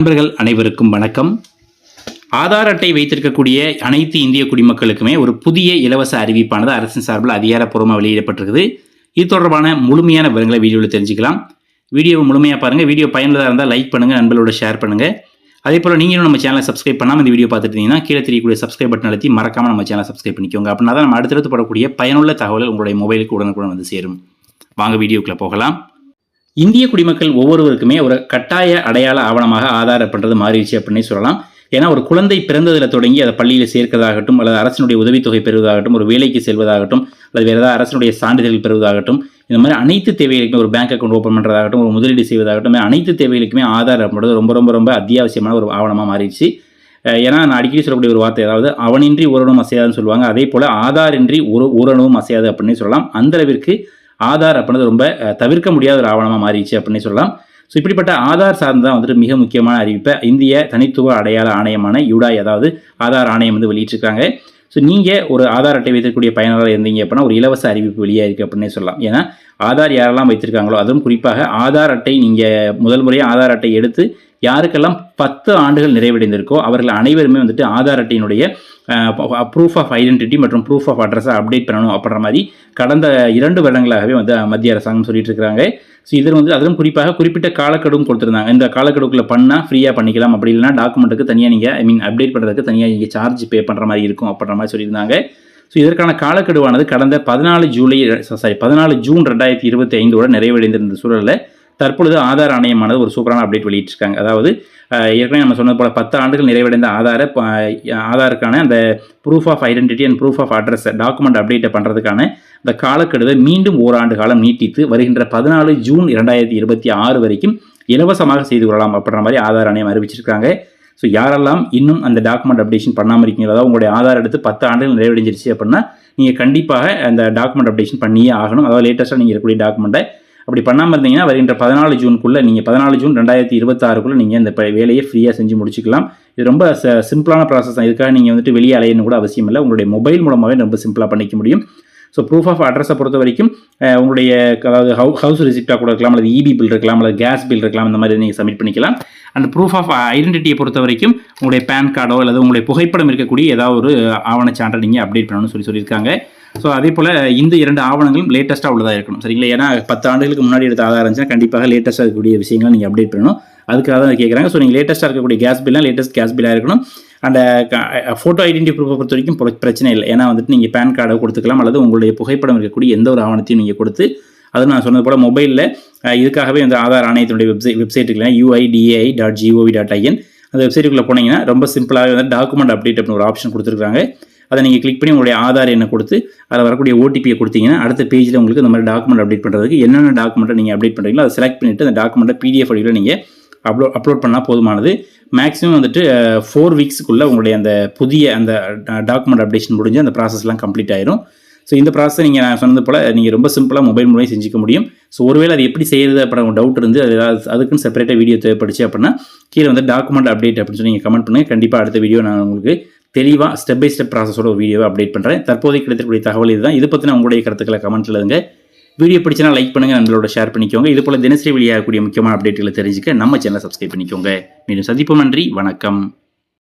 நண்பர்கள் அனைவருக்கும் வணக்கம். ஆதார் அட்டை வைத்திருக்கக்கூடிய அனைத்து இந்திய குடிமக்களுக்குமே ஒரு புதிய இலவச அறிவிப்பானது அரசின் சார்பில் அதிகாரப்பூர்வமாக வெளியிடப்பட்டிருக்குது. இது தொடர்பான முழுமையான விவரங்களை வீடியோவில் தெரிஞ்சுக்கலாம். வீடியோவை முழுமையாக பாருங்கள் வீடியோ பயனுள்ளதாக இருந்தால் லைக் பண்ணுங்கள் நண்பர்களோட ஷேர் பண்ணுங்கள் அதே போல் நீங்களும் நம்ம சேனலை சப்ஸ்கிரைப் பண்ணாமல் இந்த வீடியோ பார்த்துட்டு இருந்தீங்கன்னா கீழே தெரியக்கூடிய சப்ஸ்கிரைப் பட்டன் அழுத்தி மறக்காமல் நம்ம சேனலை சப்ஸ்கிரைப் பண்ணிக்கோங்க. அப்படின்னா தான் நம்ம அடுத்தடுத்து படக்கூடிய பயனுள்ள தகவல்கள் உங்களுடைய மொபைலுக்கு உடனுக்குடன் வந்து சேரும். வாங்க வீடியோக்குள்ளே போகலாம். இந்திய குடிமக்கள் ஒவ்வொருவருக்குமே ஒரு கட்டாய அடையாள ஆவணமாக ஆதார் அப்படின்றது மாறிடுச்சு அப்படின்னு சொல்லலாம். ஏன்னா ஒரு குழந்தை பிறந்ததில் தொடங்கி அதை பள்ளியில் சேர்க்கிறதாகட்டும் அல்லது அரசனுடைய உதவித்தொகை பெறுவதாகட்டும் ஒரு வேலைக்கு செல்வதாகட்டும் அல்லது வேறு ஏதாவது அரசினுடைய சான்றிதழ் பெறுவதாகட்டும் இந்த மாதிரி அனைத்து தேவைகளுக்குமே ஒரு பேங்க் அக்கௌண்ட் ஓப்பன் பண்ணுறதாகட்டும் ஒரு முதலீடு செய்வதாகட்டும் அனைத்து தேவைகளுக்குமே ஆதார் அப்படின்றது ரொம்ப ரொம்ப ரொம்ப அத்தியாவசியமான ஒரு ஆவணமாக மாறிடுச்சு. ஏன்னா நான் அடிக்கடி சொல்லக்கூடிய ஒரு வார்த்தை அதாவது அவனின்றி ஓரணும் அசையாதுன்னு சொல்லுவாங்க. அதே போல் ஆதார் இன்றி ஒரு ஓரணுவும் அசையாது அப்படின்னு சொல்லலாம். அந்த அளவிற்கு ஆதார் அப்படின்றது ரொம்ப தவிர்க்க முடியாத ஒரு ஆவணமாக மாறிடுச்சு அப்படின்னு சொல்லலாம். ஸோ இப்படிப்பட்ட ஆதார் சார்ந்து தான் வந்துட்டு மிக முக்கியமான அறிவிப்பை இந்திய தனித்துவ அடையாள ஆணையமான யுடாய் அதாவது ஆதார் ஆணையம் வந்து வெளியிட்டிருக்காங்க. ஸோ நீங்கள் ஒரு ஆதார் அட்டை வைத்திருக்கக்கூடிய பயனராக இருந்தீங்க அப்படின்னா ஒரு இலவச அறிவிப்பு வெளியாக இருக்குது அப்படின்னே சொல்லலாம். ஏன்னா ஆதார் யாரெல்லாம் வைத்திருக்காங்களோ அதுவும் குறிப்பாக ஆதார் அட்டை நீங்கள் முதல் முறையாக ஆதார் அட்டை எடுத்து யாருக்கெல்லாம் பத்து ஆண்டுகள் நிறைவடைந்திருக்கோ அவர்கள் அனைவருமே வந்துட்டு ஆதார் அட்டையினுடைய ப்ரூஃப் ஆஃப் ஐடென்டிட்டி மற்றும் ப்ரூஃப் ஆஃப் அட்ரஸை அப்டேட் பண்ணணும் அப்படின்ற மாதிரி கடந்த இரண்டு வருடங்களாகவே வந்து மத்திய அரசாங்கம் சொல்லிட்டு இருக்கிறாங்க ஸோ இதில் வந்து அதிலும் குறிப்பாக குறிப்பிட்ட காலக்கெடுவும் கொடுத்துருந்தாங்க. இந்த காலக்கெடுக்குள்ள பண்ணால் ஃப்ரீயாக பண்ணிக்கலாம். அப்படி இல்லைனா டாக்குமெண்ட்டுக்கு தனியாக நீங்கள் ஐ மீன் அப்டேட் பண்ணுறதுக்கு தனியாக நீங்கள் சார்ஜ் பே பண்ணுற மாதிரி இருக்கும் அப்படின்ற மாதிரி சொல்லியிருந்தாங்க. ஸோ இதற்கான காலக்கெடுவானது கடந்த பதினாலு ஜூலை சாரி பதினாலு ஜூன் ரெண்டாயிரத்தி இருபத்தி ஐந்தோட நிறைவடைந்திருந்த சூழலில் தற்பொழுது ஆதார் ஆணையமானது ஒரு சூப்பரான அப்டேட் வெளியிட்டிருக்காங்க. அதாவது ஏற்கனவே நம்ம சொன்னது போல் பத்து ஆண்டுகள் நிறைவடைந்த ஆதார ஆதாருக்கான அந்த proof of identity and proof of address document அப்டேட்டை பண்ணுறதுக்கான அந்த காலக்கெடுவை மீண்டும் ஓராண்டு காலம் நீட்டித்து வருகின்ற பதினாலு ஜூன் இரண்டாயிரத்தி இருபத்தி ஆறு வரைக்கும் இலவசமாக செய்து கொள்ளலாம் அப்படின்ற மாதிரி ஆதார் ஆணையம் அறிவிச்சிருக்காங்க. ஸோ யாரெல்லாம் இன்னும் அந்த டாக்குமெண்ட் அப்டேஷன் பண்ணாமல் இருக்கீங்களோ அதாவது உங்களுடைய ஆதார் எடுத்து பத்து ஆண்டுகள் நிறைவடைஞ்சிருச்சு அப்படின்னா நீங்கள் கண்டிப்பாக அந்த டாக்குமெண்ட் அப்டேஷன் பண்ணியே ஆகணும். அதாவது லேட்டஸ்ட்டாக நீங்கள் இருக்கக்கூடிய டாக்குமெண்ட்டை அப்படி பண்ணாமல் இருந்தீங்கன்னா வருகின்ற பதினாலு ஜூனுக்குள்ளே நீங்கள் பதினாலு ஜூன் ரெண்டாயிரத்தி இருபத்தாறுக்குள்ளே நீங்கள் இந்த வேலையை ஃப்ரீயாக செஞ்சு முடிச்சுக்கலாம். இது ரொம்ப ச- சிம்பிளான ப்ராசஸ் தான். இதுக்காக நீங்கள் வந்துட்டு வெளியே அலையணும் கூட அவசியம் இல்லை. உங்களுடைய மொபைல் மூலமாகவே ரொம்ப சிம்பிளாக பண்ணிக்க முடியும். ஸோ ப்ரூஃப் ஆஃப் அட்ரஸை பொறுத்த வரைக்கும் உங்களுடைய அதாவது ஹவு ஹவுஸ் ரிசிப்டாக கூட இருக்கலாம் அல்லது இபி பில் இருக்கலாம் அல்லது கேஸ் பில் இருக்கலாம் இந்த மாதிரி நீங்கள் சப்மிட் பண்ணிக்கலாம். அண்ட் ப்ரூஃப் ஆஃப் ஐடென்டிட்டியை பொறுத்த வரைக்கும் உங்களுடைய பேன் கார்டோ அல்லது உங்களுடைய புகைப்படம் இருக்கக்கூடிய ஏதாவது ஒரு ஆவணச்சான்றை நீங்கள் அப்டேட் பண்ணணும்னு சொல்லி சொல்லியிருக்காங்க. ஸோ அதே போல் இந்த இரண்டு ஆவணங்களும் லேட்டஸ்ட்டாக உள்ளதாக இருக்கணும். சரிங்களா? ஏன்னா பத்து ஆண்டுகளுக்கு முன்னாடி எடுத்த ஆதாரம் இருந்துச்சுன்னா கண்டிப்பாக லேட்டஸ்ட்டாக இருக்கக்கூடிய விஷயங்களை நீங்கள் அப்டேட் பண்ணணும். அதுக்காக தான் கேட்குறாங்க ஸோ நீங்கள் லேட்டஸ்ட்டாக இருக்கக்கூடிய கேஸ் பில்லாம் லேட்டஸ்ட் கேஸ் பில்லாக இருக்கணும். அந்த ஃபோட்டோ ஐடென்டி ப்ரூஃபை பொறுத்த வரைக்கும் பிரச்சனை இல்லை. ஏன்னா வந்துட்டு நீங்கள் பேன் கார்டை கொடுத்துக்கலாம் அல்லது உங்களுடைய புகைப்படம் இருக்கக்கூடிய எந்த ஒரு ஆவணத்தையும் நீங்கள் கொடுத்து அது நான் சொன்னது போல் மொபைலில் இதுக்காகவே அந்த ஆதார் ஆணையத்தினுடைய website வெப்சைட்டுக்குலாம் UIDAI dot GOV dot IN அந்த வெப்சைட்டுக்குள்ளே போனீங்கன்னா ரொம்ப சிம்பிளாகவே வந்து டாக்குமெண்ட் அப்டேட் அப்படின்னு ஒரு ஆப்ஷன் கொடுத்துருக்காங்க. அதை நீங்கள் கிளிக் பண்ணி உங்களுடைய ஆதார் எண்ணை கொடுத்து அதில் வரக்கூடிய ஓடிபியை கொடுத்தீங்கன்னா அடுத்த பேஜில் உங்களுக்கு இந்த மாதிரி டாக்குமெண்ட் அப்டேட் பண்ணுறதுக்கு என்னென்ன டாக்குமெண்ட்டை நீங்கள் அப்டேட் பண்ணுறீங்களோ அதை செலக்ட் பண்ணிவிட்டு அந்த டாக்குமெண்ட்டை பிடிஎஃப் வடிவில் நீங்கள் அப்லோ அப்லோட் பண்ணால் போதுமானது. மேக்ஸிமம் வந்துட்டு ஃபோர் வீக்ஸுக்குள்ளே உங்களுடைய அந்த புதிய அந்த டாக்குமெண்ட் அப்டேஷன் முடிஞ்சு அந்த ப்ராசஸ்லாம் கம்ப்ளீட் ஆயிரும். ஸோ இந்த ப்ராசஸ் நீங்கள் நான் சொன்னது போல் நீங்கள் ரொம்ப சிம்பிளாக மொபைல் மூலம் செஞ்சுக்க முடியும். ஸோ ஒருவேளை அது எப்படி செய்கிறது அப்புறம் உங்கள் டவுட் இருந்து அது ஏதாவது அதுக்குன்னு செப்பரேட்டாக வீடியோ தேவைப்படுச்சு அப்படின்னா கீழே வந்து டாக்குமெண்ட் அப்டேட் அப்படின்னு சொல்லி நீங்கள் கமெண்ட் பண்ணுங்கள் கண்டிப்பாக அடுத்த வீடியோ நான் உங்களுக்கு தெளிவாக ஸ்டெப் பை ஸ்டெப் ப்ராசஸோட ஒரு வீடியோவை அப்டேட் பண்ணுறேன் தற்போதைக்கு கிடைத்திருக்கக்கூடிய தகவல் இதுதான். இது பற்றின உங்களுடைய கருத்துக்களை கமெண்ட்டில் எழுதுங்க. வீடியோ பிடிச்சனா லைக் பண்ணுங்கள் நம்மளோட ஷேர் பண்ணிக்கோங்க. இது போல் தினசரி வெளியாகக்கூடிய முக்கியமான அப்டேட்டுகளை தெரிஞ்சுக்க நம்ம சேனலை சப்ஸ்கிரைப் பண்ணிக்கோங்க. மீண்டும் சந்திப்போம் நன்றி வணக்கம்.